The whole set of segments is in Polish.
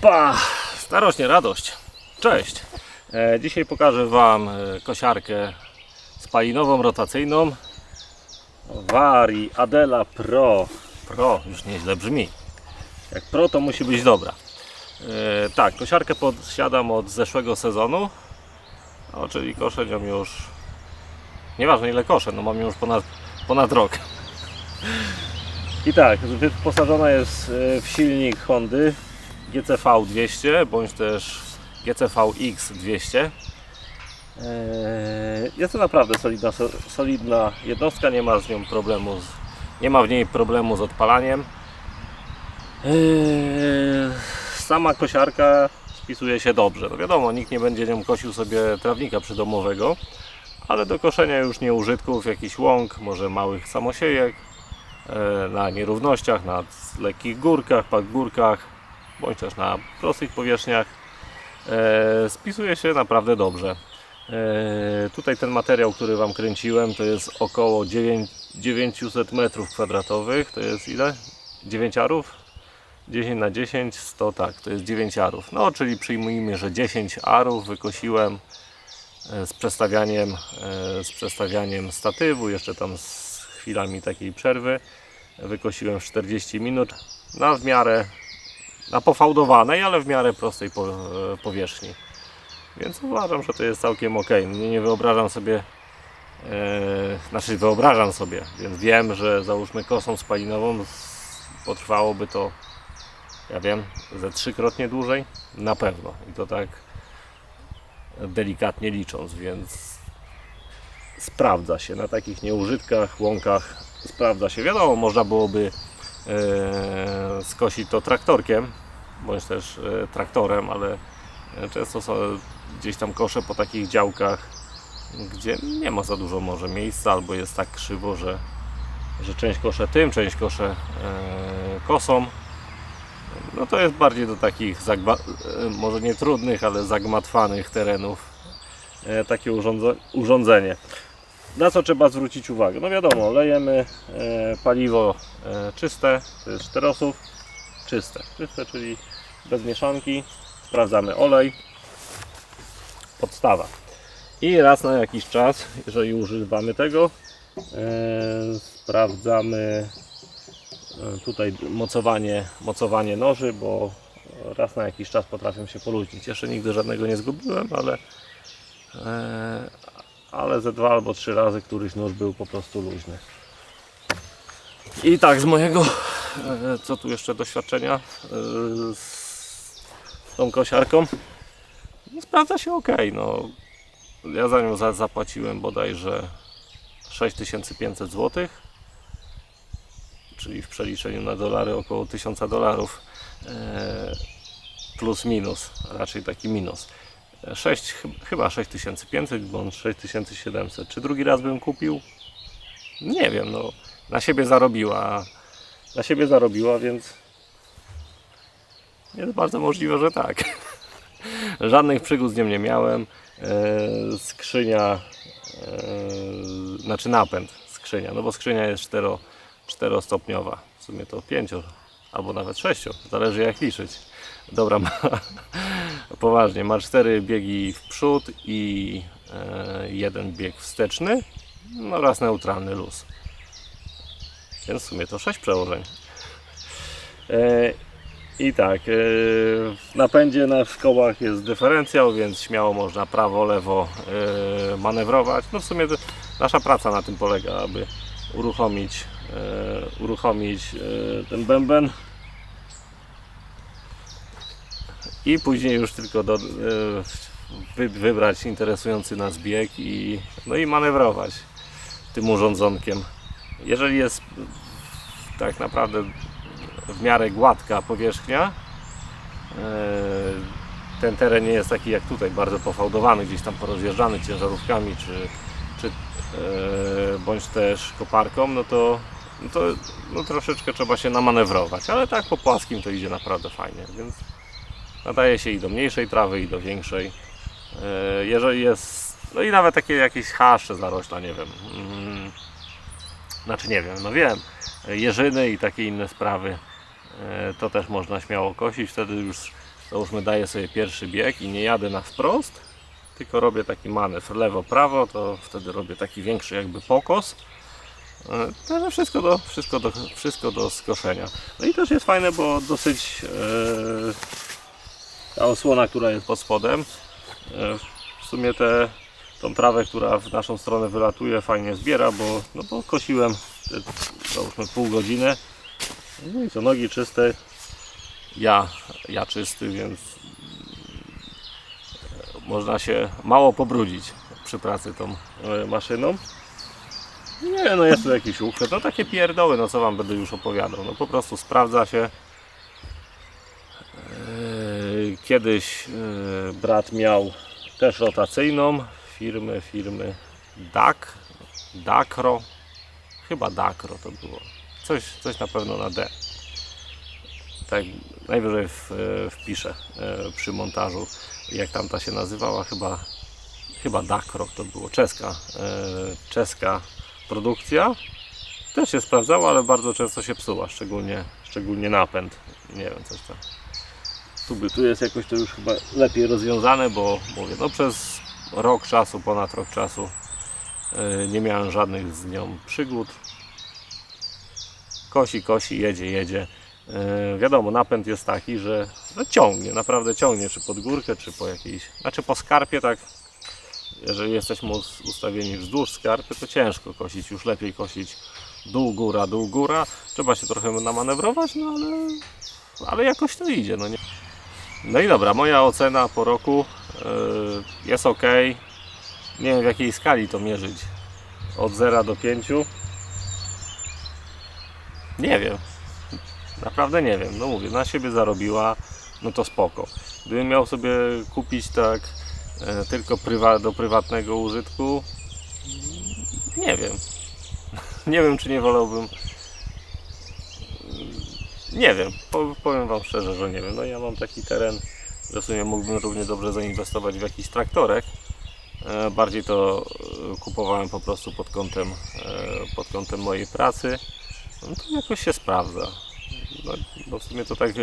Opa! Starośnie radość. Cześć. E, dzisiaj pokażę Wam e, kosiarkę spalinową, rotacyjną. Vari Adela Pro. Pro już nieźle brzmi. Jak Pro to musi być dobra. E, tak, kosiarkę posiadam od zeszłego sezonu. No, czyli koszę nią już. Nieważne ile koszę, no mam już ponad, ponad rok. I tak, wyposażona jest w silnik Hondy GCV 200 bądź też GCV X 200. Eee, Jest to naprawdę solidna, so- solidna jednostka, nie ma z nią problemu, z, nie ma w niej problemu z odpalaniem. Eee, Sama kosiarka spisuje się dobrze. No wiadomo, nikt nie będzie nią kosił sobie trawnika przydomowego, ale do koszenia już nieużytków, jakichś łąk, może małych samosiejek, e, na nierównościach, na lekkich górkach, pagórkach, bądź też na prostych powierzchniach. E, spisuje się naprawdę dobrze. E, tutaj ten materiał, który Wam kręciłem, to jest około 9, 900 metrów kwadratowych. To jest ile? 9 arów? 10 na 10, 100 tak, to jest 9 arów. No, czyli przyjmujmy, że 10 arów wykosiłem e, z przestawianiem, z przestawianiem statywu, jeszcze tam z chwilami takiej przerwy. Wykosiłem w 40 minut na w miarę na pofałdowanej, ale w miarę prostej e, powierzchni. Więc uważam, że to jest całkiem ok. Nie, nie wyobrażam sobie, e, znaczy wyobrażam sobie, więc wiem, że załóżmy kosą spalinową potrwałoby to, ja wiem, ze trzykrotnie dłużej, na pewno. I to tak delikatnie licząc, więc sprawdza się na takich nieużytkach, łąkach, sprawdza się. Wiadomo, można byłoby e, skosić to traktorkiem bądź też e, traktorem, ale e, często są gdzieś tam kosze po takich działkach, gdzie nie ma za dużo może miejsca albo jest tak krzywo, że, że część kosze tym, część kosze kosą. No to jest bardziej do takich może nie trudnych, ale zagmatwanych terenów takie urządzenie. Na co trzeba zwrócić uwagę? No wiadomo, lejemy e, paliwo e, czyste, to jest czterosów, czyste, czyste, czyli bez mieszanki. Sprawdzamy olej, podstawa. I raz na jakiś czas, jeżeli używamy tego, e, sprawdzamy tutaj mocowanie, mocowanie noży, bo raz na jakiś czas potrafią się poluźnić. Jeszcze nigdy żadnego nie zgubiłem, ale ale ze dwa albo trzy razy któryś nóż był po prostu luźny. I tak z mojego, e, co tu jeszcze doświadczenia e, z, tą kosiarką, no, sprawdza się ok. No, ja za nią za, zapłaciłem bodajże 6500 zł, czyli w przeliczeniu na dolary około 1000 dolarów e, plus minus, raczej taki minus. 6, chyba 6500 bądź 6700. Czy drugi raz bym kupił? Nie wiem, no na siebie zarobiła. Na siebie zarobiła, więc jest bardzo możliwe, że tak. Żadnych przygód z nią nie miałem. E, skrzynia, e, znaczy napęd skrzynia, no bo skrzynia jest 4, czterostopniowa. W sumie to 5 albo nawet 6, zależy jak liczyć. Dobra, ma, poważnie, ma cztery biegi w przód i e, jeden bieg wsteczny no oraz neutralny luz. Więc w sumie to 6 przełożeń. E, I tak, e, w napędzie na kołach jest dyferencjał, więc śmiało można prawo, lewo e, manewrować. No w sumie nasza praca na tym polega, aby uruchomić, e, uruchomić e, ten bęben i później już tylko do, e, wy, wybrać interesujący nas bieg i, no i manewrować tym urządzonkiem. Jeżeli jest tak naprawdę w miarę gładka powierzchnia, ten teren nie jest taki jak tutaj, bardzo pofałdowany, gdzieś tam porozjeżdżany ciężarówkami czy, czy e, bądź też koparką, no to, no to no troszeczkę trzeba się namanewrować, ale tak po płaskim to idzie naprawdę fajnie, więc nadaje się i do mniejszej trawy, i do większej. E, Jeżeli jest, no i nawet takie jakieś chaszcze zarośla, nie wiem, mm, znaczy nie wiem, no wiem, jeżyny i takie inne sprawy, e, to też można śmiało kosić, wtedy już załóżmy daję sobie pierwszy bieg i nie jadę na wprost, tylko robię taki manewr lewo-prawo, to wtedy robię taki większy jakby pokos. E, Także wszystko do, wszystko, do, wszystko do skoszenia. No i też jest fajne, bo dosyć e, ta osłona, która jest pod spodem, e, w sumie te, tą trawę, która w naszą stronę wylatuje, fajnie zbiera, bo, no bo kosiłem te, załóżmy pół godziny. No i co, nogi czyste, ja, ja czysty, więc można się mało pobrudzić przy pracy tą e, maszyną. Nie, no jest tu jakiś uchwyt, no takie pierdoły, no co wam będę już opowiadał, no po prostu sprawdza się. Eee, Kiedyś e, brat miał też rotacyjną firmy, firmy DAC, Dakro, chyba Dakro to było, coś, coś na pewno na D. Tak, najwyżej w, e, wpiszę e, przy montażu, jak tamta się nazywała, chyba, chyba Dakro to było, czeska, e, czeska produkcja. Też się sprawdzała, ale bardzo często się psuła, szczególnie, szczególnie napęd. Nie wiem, coś tam. Tu, tu jest jakoś to już chyba lepiej rozwiązane, bo mówię, no przez rok czasu, ponad rok czasu nie miałem żadnych z nią przygód. Kosi, kosi, jedzie, jedzie. Yy, wiadomo, napęd jest taki, że no, ciągnie, naprawdę ciągnie, czy pod górkę, czy po jakiejś, znaczy po skarpie tak jeżeli jesteśmy us- ustawieni wzdłuż skarpy, to ciężko kosić, już lepiej kosić dół, góra, dół, góra. Trzeba się trochę namanewrować, no ale, ale jakoś to idzie. No, nie? no i dobra, moja ocena po roku yy, jest ok. Nie wiem w jakiej skali to mierzyć. Od 0 do 5. Nie wiem. Naprawdę nie wiem. No mówię, na siebie zarobiła, no to spoko. Gdybym miał sobie kupić tak e, tylko prywa, do prywatnego użytku, nie wiem. Nie wiem, czy nie wolałbym. Nie wiem, Po- powiem Wam szczerze, że nie wiem. No ja mam taki teren, że w sumie mógłbym równie dobrze zainwestować w jakiś traktorek. E, Bardziej to e, kupowałem po prostu pod kątem, e, pod kątem mojej pracy. No to jakoś się sprawdza. No, no w sumie to tak e,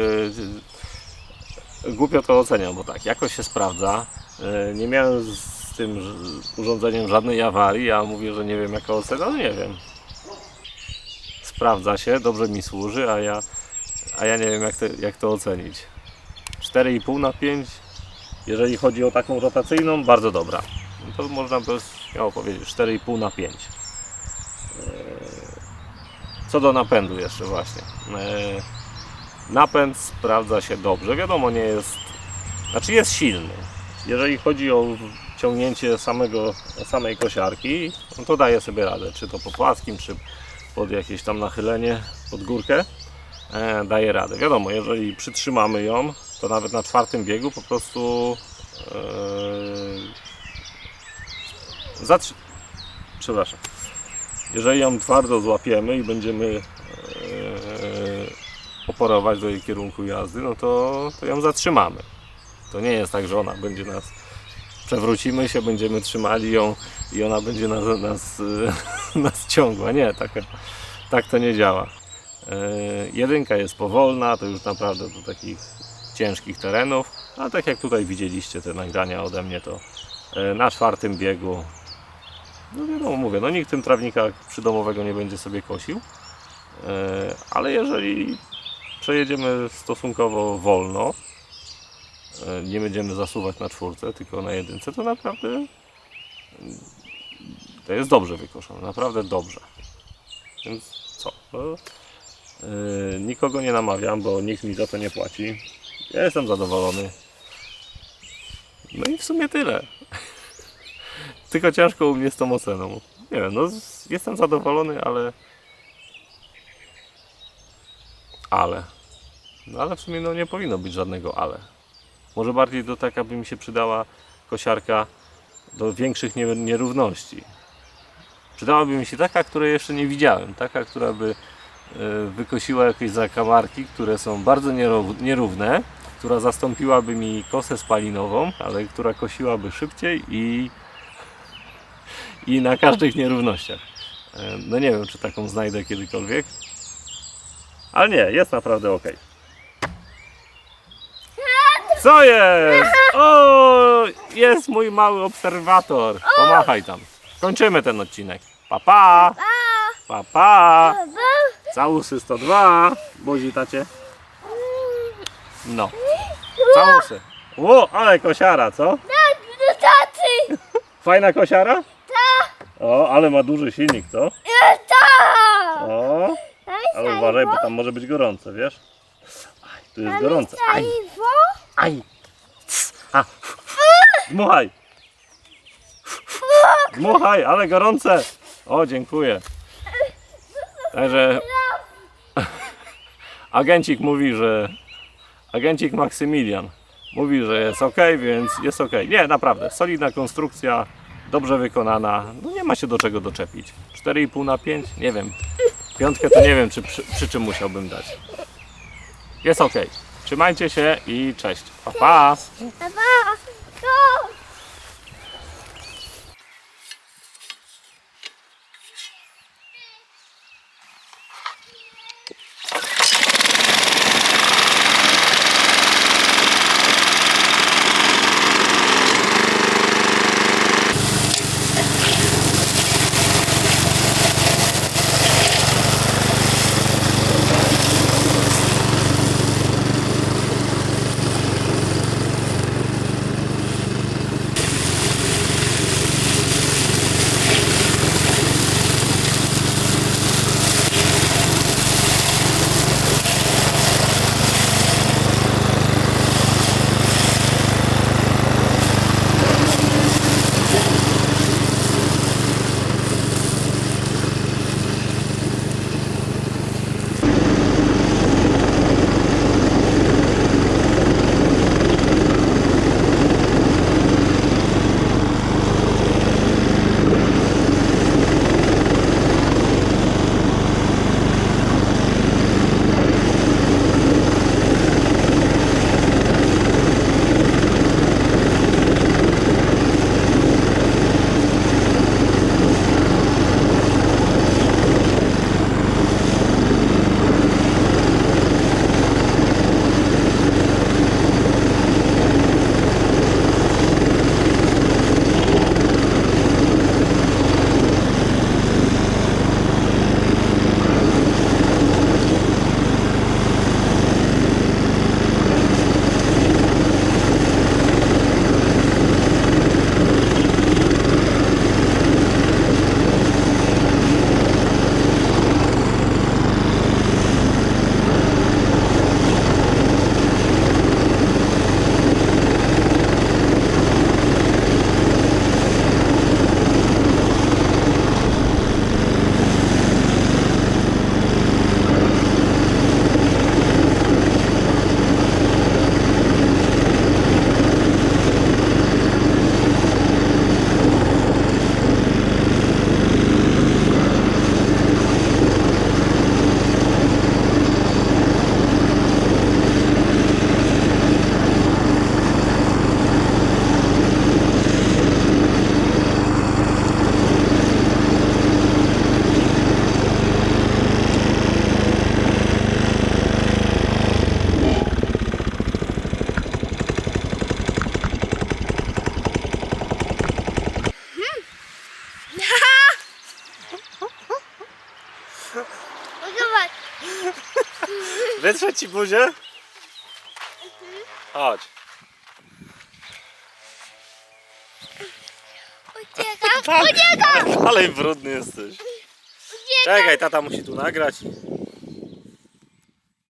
głupio to oceniam, bo tak, jakoś się sprawdza. E, Nie miałem z tym urządzeniem żadnej awarii, ja mówię, że nie wiem jaka ocena, no nie wiem. Sprawdza się, dobrze mi służy, a ja, a ja nie wiem jak to, jak to ocenić. 4,5 na 5, jeżeli chodzi o taką rotacyjną, bardzo dobra. No to można by śmiało powiedzieć 4,5 na 5. Co do napędu jeszcze właśnie. E, Napęd sprawdza się dobrze. Wiadomo, nie jest. Znaczy jest silny. Jeżeli chodzi o ciągnięcie samego, samej kosiarki, no to daje sobie radę. Czy to po płaskim, czy pod jakieś tam nachylenie, pod górkę. E, daje radę. Wiadomo, jeżeli przytrzymamy ją, to nawet na czwartym biegu po prostu. E, zatrzy... Przepraszam. Jeżeli ją twardo złapiemy i będziemy e, oporować do jej kierunku jazdy, no to, to ją zatrzymamy. To nie jest tak, że ona będzie nas. Przewrócimy się, będziemy trzymali ją i ona będzie nas, nas, nas ciągła. Nie, tak, tak to nie działa. E, Jedynka jest powolna, to już naprawdę do takich ciężkich terenów, a tak jak tutaj widzieliście te nagrania ode mnie, to e, na czwartym biegu no wiadomo, mówię, no nikt tym trawnika przydomowego nie będzie sobie kosił, E, ale jeżeli przejedziemy stosunkowo wolno, e, nie będziemy zasuwać na czwórce, tylko na jedynce, to naprawdę mm, to jest dobrze wykoszone, naprawdę dobrze. Więc co? No, nikogo nie namawiam, bo nikt mi za to nie płaci. Ja jestem zadowolony. No i w sumie tyle. Tylko ciężko u mnie z tą oceną. Nie wiem, no jestem zadowolony, ale. Ale. No ale w sumie no nie powinno być żadnego ale. Może bardziej do taka by mi się przydała kosiarka do większych nie- nierówności. Przydałaby mi się taka, której jeszcze nie widziałem. Taka, która by e, wykosiła jakieś zakamarki, które są bardzo nierów- nierówne, która zastąpiłaby mi kosę spalinową, ale która kosiłaby szybciej i i na każdych nierównościach. E, No nie wiem, czy taką znajdę kiedykolwiek. Ale nie, jest naprawdę ok. Co jest? O, jest mój mały obserwator. Pomachaj tam. Kończymy ten odcinek. Pa, pa. Pa, pa. Całusy 102. Buzi tacie. No. Całusy. Ło, ale kosiara, co? Tak! Fajna kosiara? O, ale ma duży silnik, co? Tak! O, ale uważaj, bo tam może być gorące, wiesz? Aj, tu jest gorące. Aj, Saliwo? aj. A. Dmuchaj. Dmuchaj, ale gorące. O, dziękuję. Także agencik mówi, że agencik Maksymilian mówi, że jest ok, więc jest ok. Nie, naprawdę, solidna konstrukcja, dobrze wykonana. No nie ma się do czego doczepić. 4,5 na 5? Nie wiem. Piątkę to nie wiem, czy przy, przy czym musiałbym dać. Jest ok. Trzymajcie się i cześć. Pa, pa. Papa, to! Wytrze ci buzię? Chodź. uciekam, uciekam! ale dalej brudny jesteś. Czekaj, tata musi tu nagrać.